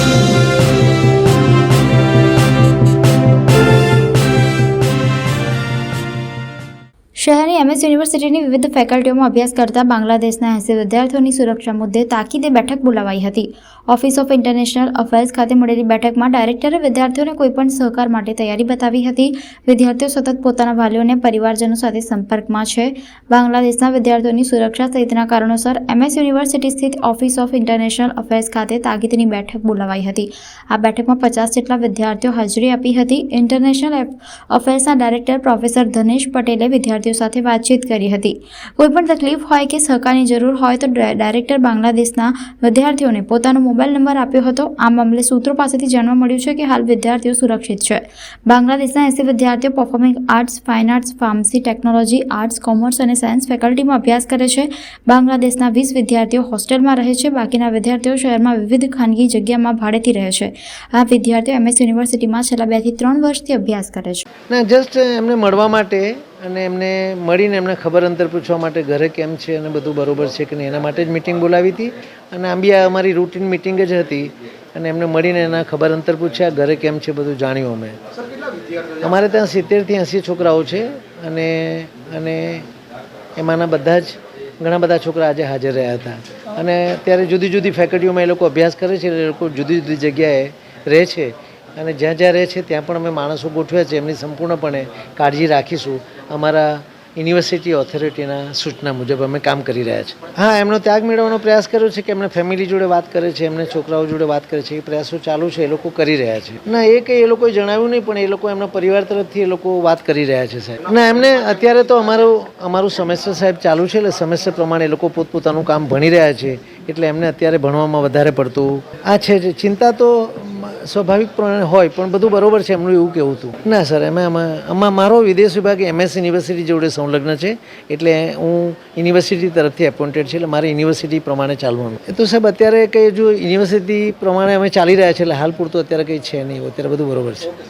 Thank you. MS યુનિવર્સિટીની વિવિધ ફેકલ્ટીઓમાં અભ્યાસ કરતા બાંગ્લાદેશના એસી વિદ્યાર્થીઓની સુરક્ષા મુદ્દે તાકીદે બેઠક બોલાવાઈ હતી. ઓફિસ ઓફ ઇન્ટરનેશનલ અફેર્સ ખાતે મળેલી બેઠકમાં ડાયરેક્ટરે વિદ્યાર્થીઓને કોઈપણ સહકાર માટે તૈયારી બતાવી હતી. વિદ્યાર્થીઓ સતત પોતાના વાલીઓને પરિવારજનો સાથે સંપર્કમાં છે. બાંગ્લાદેશના વિદ્યાર્થીઓની સુરક્ષા સહિતના કારણોસર એમએસ યુનિવર્સિટી સ્થિત ઓફિસ ઓફ ઇન્ટરનેશનલ અફેર્સ ખાતે તાકીદની બેઠક બોલાવાઈ હતી. આ બેઠકમાં પચાસ જેટલા વિદ્યાર્થીઓ હાજરી આપી હતી. ઇન્ટરનેશનલ અફેર્સના ડાયરેક્ટર પ્રોફેસર ધનેશ પટેલે વિદ્યાર્થીઓ સાથે વાતચીત કરી હતી. કોઈપણ તકલીફ હોય કે સહકારની જરૂર હોય તો ડાયરેક્ટર બાંગ્લાદેશના વિદ્યાર્થીઓને પોતાનો મોબાઈલ નંબર આપ્યો હતો. આ મામલે સૂત્રો પાસેથી જાણવા મળ્યું છે કે હાલ વિદ્યાર્થીઓ સુરક્ષિત છે. બાંગ્લાદેશના એસી વિદ્યાર્થીઓ performing arts fine arts pharmacy technology arts commerce અને સાયન્સ ફેકલ્ટીમાં અભ્યાસ કરે છે. બાંગ્લાદેશના વીસ વિદ્યાર્થીઓ હોસ્ટેલમાં રહે છે. બાકીના વિદ્યાર્થીઓ શહેરમાં વિવિધ ખાનગી જગ્યામાં ભાડેથી રહે છે. આ વિદ્યાર્થીઓ એમએસ યુનિવર્સિટીમાં છેલ્લા બેથી ત્રણ વર્ષથી અભ્યાસ કરે છે. ના જસ્ટ એમને મળવા માટે અને એમને મળીને એમને ખબર અંતર પૂછવા માટે ઘરે કેમ છે અને બધું બરોબર છે કે નહીં, એના માટે જ મિટિંગ બોલાવી હતી. અને આમ બી આ અમારી રૂટીન મિટિંગ જ હતી અને એમને મળીને એના ખબર અંતર પૂછ્યા, ઘરે કેમ છે બધું જાણ્યું અમે. અમારે ત્યાં સિત્તેરથી એંસી છોકરાઓ છે અને અને એમાંના બધા જ, ઘણા બધા છોકરા આજે હાજર રહ્યા હતા. અને ત્યારે જુદી જુદી ફેકલ્ટીઓમાં એ લોકો અભ્યાસ કરે છે, એ લોકો જુદી જુદી જગ્યાએ રહે છે. અને જ્યાં જ્યાં રહે છે ત્યાં પણ અમે માણસો ગોઠવ્યા છે. એમની સંપૂર્ણપણે કાળજી રાખીશું. અમારા યુનિવર્સિટી ઓથોરિટીના સૂચના મુજબ અમે કામ કરી રહ્યા છીએ હા, એમનો ત્યાગ મેળવવાનો પ્રયાસ કર્યો છે કે એમને ફેમિલી જોડે વાત કરે છે, એમને છોકરાઓ જોડે વાત કરે છે. એ પ્રયાસો ચાલુ છે, એ લોકો કરી રહ્યા છે. ના, એ કંઈ એ લોકોએ જણાવ્યું નહીં, પણ એ લોકો એમના પરિવાર તરફથી એ લોકો વાત કરી રહ્યા છે, સાહેબ. ના, એમને અત્યારે તો અમારું અમારું સેમેસ્ટર સાહેબ ચાલુ છે, એટલે સેમેસ્ટર પ્રમાણે એ લોકો પોતપોતાનું કામ ભણી રહ્યા છે. એટલે એમને અત્યારે ભણવામાં વધારે પડતું આ છે ચિંતા તો સ્વાભાવિક પ્રમાણે હોય, પણ બધું બરોબર છે, એમનું એવું કહેવું હતું. ના, સર, એમાં આમાં મારો વિદેશ વિભાગ એમએસ યુનિવર્સિટી જોડે સંલગ્ન છે, એટલે હું યુનિવર્સિટી તરફથી એપોઇન્ટેડ છે, એટલે મારે યુનિવર્સિટી પ્રમાણે ચાલવાનું. એ તો સાહેબ, અત્યારે કંઈ જો યુનિવર્સિટી પ્રમાણે અમે ચાલી રહ્યા છે એટલે હાલ પૂરતું અત્યારે કંઈ છે નહીં, અત્યારે બધું બરોબર છે.